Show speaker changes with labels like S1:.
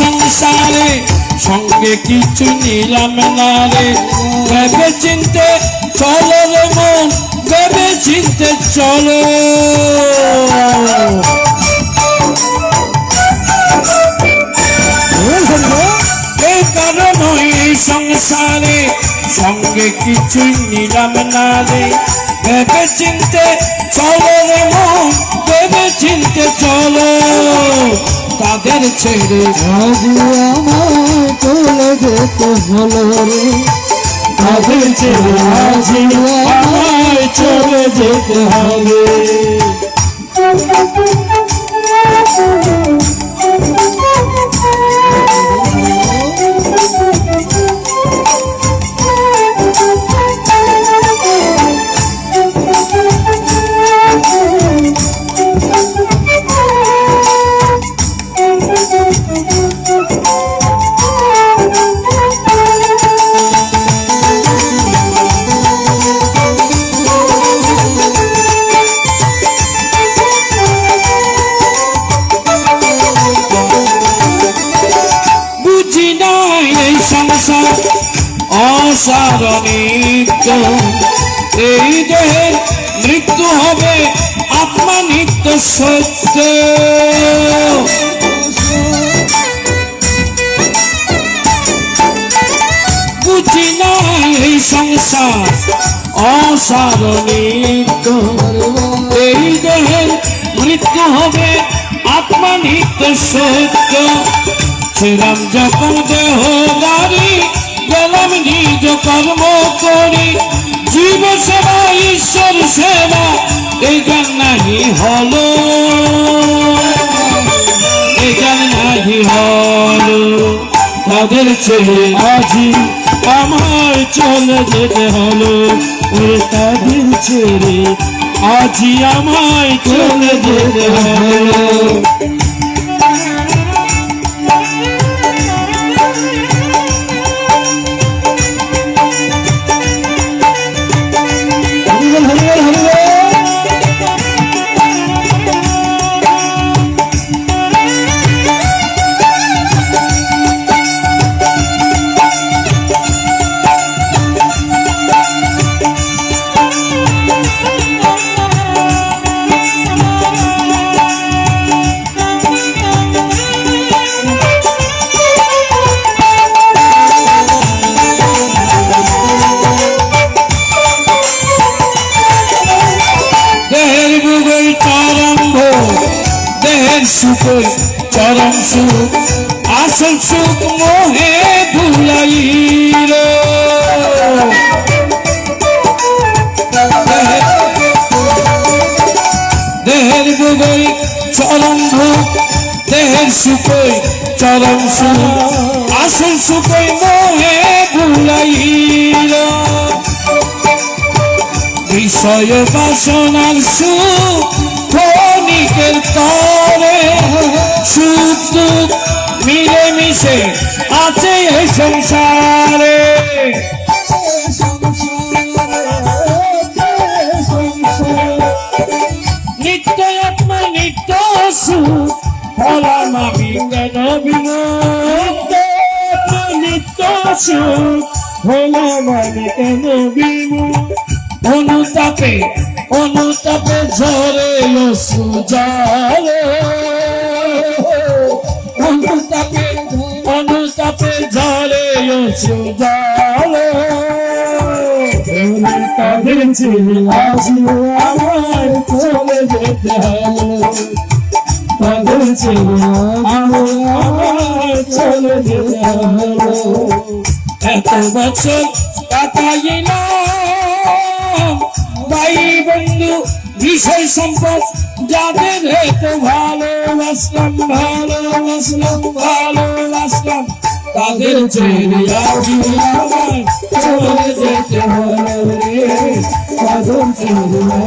S1: সংসারে সঙ্গে কিছু নিলাম না রে। ভেবে চিনতে চলো রে মন ভেবে চিনতে চলো। এই কারণ এই সংসারে সঙ্গে কিছুই নিলাম না রে। ভেবে চিনতে চলো রে মন ভেবে চিনতে চলো। তাদের ছেড়ে।
S2: আজু আমায় চলে যেতে হলো রে।
S1: তাদের ছেড়ে আজি আমায় চলে যেতে হবে। অসারণিত এই দেহে মৃত্যু হবে আত্মা নিত্য সত্য। বুঝি এই সংসার এই মৃত্যু হবে আত্মা নিত্য সত্য। ছিলাম যখন দেহ কর্ম করি, জীব সেবা, ঈশ্বর সেবা, এই গান নাহি হলো। এই গান নাহি হলো। তাদের ছেড়ে আজি আমার চলে যেতে হলো। তাদের ছেড়ে আজি আমায় চলে যেতে হলো। সুখই চরম সুখ আসল সুখ মোহে ভুলাইল দেহের বুগল চরম ভোগ, দেহের সুখই চরম সুখ আসল সুখই মোহে ভুলাইল বিষয় বাসনার সুখ ক্ষণিকের তরে আছে এই সংসারে। নিত্য আত্মা, নিত্য সুখ কেন বিমুখ নিত্য সুখ অনুতাপে অনুতাপে ঝরে সুজারে। সুজারে তাদের ছেলে আজি আমার চলে যেতে হলো। তাদের ছেলে আমার এত বছর কাটাইলাম, ভাই বন্ধু বিষয় সম্পদ, যাদের ভালোবাসলাম ভালোবাসলাম ভালোবাসলাম। তাদের ছেড়ে চলে যেতে হলো চলে যেতে হলো